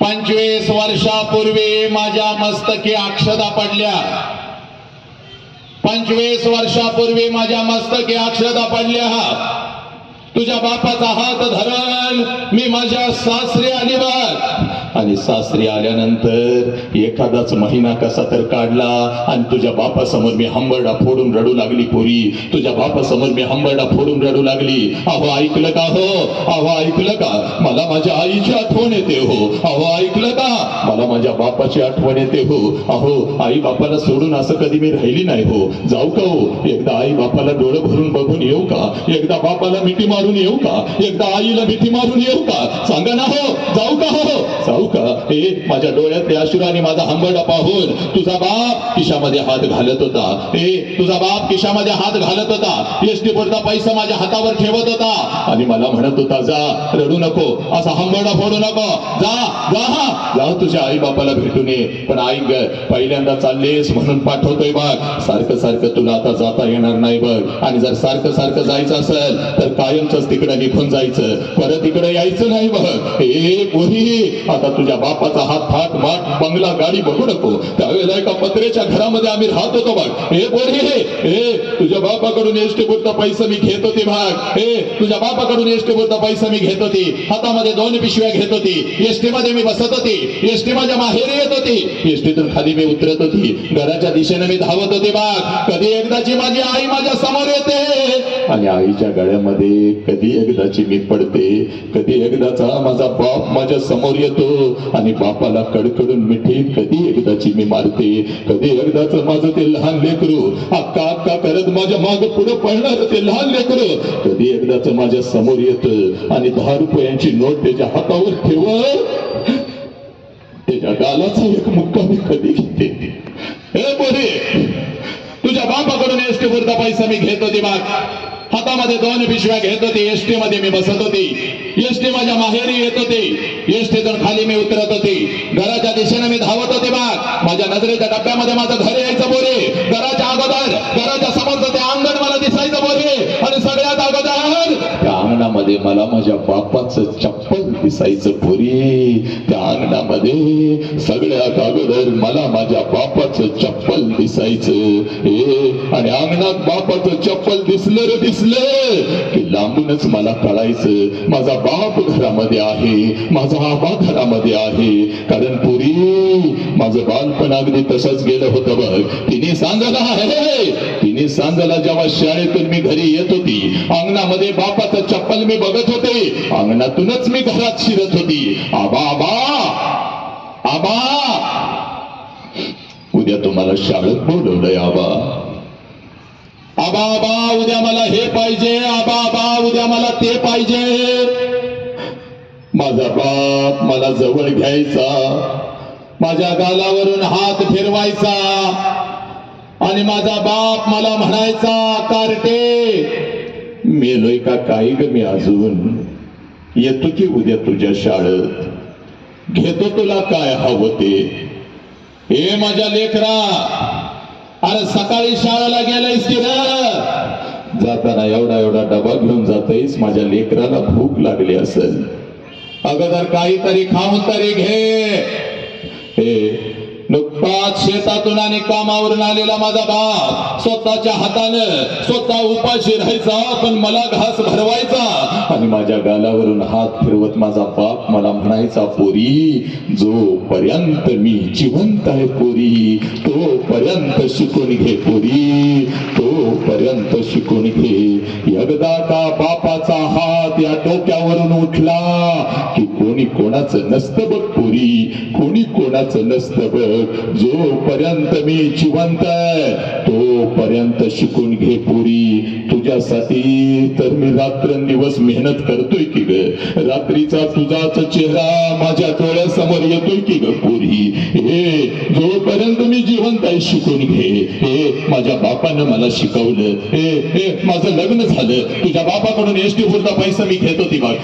पंचवीस वर्षापूर्वी माझ्या मस्तकी अक्षदा पडल्या. पंचवीस वर्षापूर्वी माझ्या मस्तकी अक्षदा पडल्या. तुझ्या बापाचा हात धरण मी माझ्या सासरी आली आणि सासरी आल्यानंतर एखादाच महिना कसा तर काढला आणि तुझ्या बापासमोर मी हंबरडा फोडून रडू लागली पोरी. तुझ्या बापासमोर मी हंबरडा फोडून रडू लागली. अहो ऐकलं का हो? अहो ऐकलं का? मला माझ्या आईची आठवण येते हो. अहो ऐकलं का? मला माझ्या बापाची आठवण येते हो. अहो आई बापाला सोडून असं कधी मी राहिली नाही हो. जाऊ का हो? एकदा आई बापाला डोळं भरून बघून येऊ का? एकदा बापाला मिठी मारून येऊ का? एकदा आईला भीती मारून येऊ का? सांगा ना हो. का माझ्या डोळ्यातले अश्रू आणि माझा हंबरडा पाहून तुझा बाप खिशामध्ये हात घालत होता. ए तुझा बाप खिशामध्ये हात घालत होता. एसटी पुरता पैसा माझ्या हातावर ठेवत होता. आणि मला म्हणत होता जा रडू नको. असा हंबरडा फोडू नको. जा जा हा. जा तुझ्या आई बापाला भेटून ये. पण आई ग पहिल्यांदा चाललेस म्हणून पाठवतोय बघ. सारखं सारखं तुला आता जाता येणार नाही बघ. आणि जर सारखं सारखं जायचं असेल तर कायमच तिकडे निघून जायचं. परत इकडे यायचं नाही बघ. ए पोरी आता तुझ्या बापाचा हात थाट माट बंगला गाडी बघू नको. त्यावेळेला एका पत्रेच्या घरामध्ये आम्ही राहत होतो बघ. ए पोरी हे तुझ्या बापाकडून एसटी पुरता पैसा मी घेत होती भाग हे तुझ्या बापाकडून एसटी पुरता पैसा मी घेत होती. हातामध्ये दोन पिशव्या घेत होती. एसटी मध्ये मी बसत होती. एसटी माझ्या माहेरी येत होती. एसटीतून खाली मी उतरत होती. घराच्या दिशेने मी धावत होते बाग कधी एकदाची माझी आई माझ्यासमोर येते. आणि आईच्या गळ्यामध्ये कधी एकदाची मी पडते कधी एकदाचा माझा बाप माझ्यासमोर येतो आणि बापाला कडकडून मिठी कधी एकदाची मी मारते कधी एकदाच माझं ते लहान लेकरू अक्का अक्का करत माझ्या माग पुढे पळणार ते लहान लेकरू कधी एकदाच माझ्यासमोर येत आणि दहा रुपयांची नोट त्याच्या हातावर ठेवत त्याच्या गालाचा एक मुक्का मी कधी घेते. हे पोरे तुझ्या बापाकडून एसटी पुरता पैसा मी घेत दिमाग. हातामध्ये दोन पिशव्या घेत होती. एसटी मध्ये मी बसत होती. एसटी माझ्या माहेरी येत होती. एसटीतून खाली मी उतरत होती. घराच्या दिशेने मी धावत होते बाग. माझ्या नजरेच्या डब्यामध्ये माझं घर यायचं बोरे घराच्या अगोदर घराच्या समोरचं ते अंगण मला दिसायचं बोरे आणि सगळ्यात अगोदर त्या अंगणामध्ये मला माझ्या बापाचं चप्पल दिसायचं पोरी. त्या सगळ्यात अगोदर मला माझ्या बापाचं चप्पल दिसायचं. ए आणि अंगणात बापाचं चप्पल दिसलं रे दिसलं की लांबूनच मला कळायचं माझा बाप घरामध्ये आहे माझा आबा घरामध्ये आहे. कारण पुरी माझं बालपण अगदी तसंच गेलं होतं बघ. तिने सांगला आहे तिने सांगला जेव्हा शाळेतून मी घरी येत होती अंगणामध्ये बापाचं चप्पल मी बघत होते. अंगणातूनच मी घरात शिरत होती. आबा आबा आबा! उद्या तुम्हाला शाळेत बोलवलंय आबा. आबा आबा उद्या मला हे पाहिजे. आबा आबा उद्या मला ते पाहिजे. माझा बाप मला जवळ घ्यायचा. माझ्या गालावरून हात फिरवायचा. आणि माझा बाप मला म्हणायचा कार्टे मेलोय का काही ग मी अजून? येतो की उद्या तुझ्या शाळेत? घेतो तुला काय हवं ते. हे माझ्या लेकरा अरे सकाळी शाळेला गेलायस की जाताना एवढा एवढा डबा घेऊन जातोयस माझ्या लेकराला भूक लागली असेल. अगोदर काहीतरी खाऊन तरी घे. हे नुकताच शेतातून आणि कामावरून आलेला माझा बाप स्वतःच्या हातानं स्वतः उपाशी राहायचा पण मला घास भरवायचा. आणि माझ्या गालावरून हात फिरवत माझा बाप मला म्हणायचा पोरी जो पर्यंत मी जिवंत आहे पोरी तो पर्यंत शिकून घे पोरी तो पर्यंत शिकून घे. एकदा का बापाचा हात या डोक्यावरून उठला की कोणी कोणाचं नसतं बघ पोरी कोणी कोणाचं नसतं बघ. जोपर्यंत मी जिवंत आहे तोपर्यंत शिकून घे पोरी. तुझ्यासाठी तर मी रात्रंदिवस मेहनत करतोय की ग. रात्रीचा तुझाच चेहरा माझ्या डोळ्यासमोर येतोय की ग पोरी. हे जोपर्यंत मी जिवंत आहे शिकून घे. हे माझ्या बापानं मला शिकवलं. हे हे माझं लग्न झालं. तुझ्या बापाकडून एसटी पुरता पैसा मी घेत होती बघ.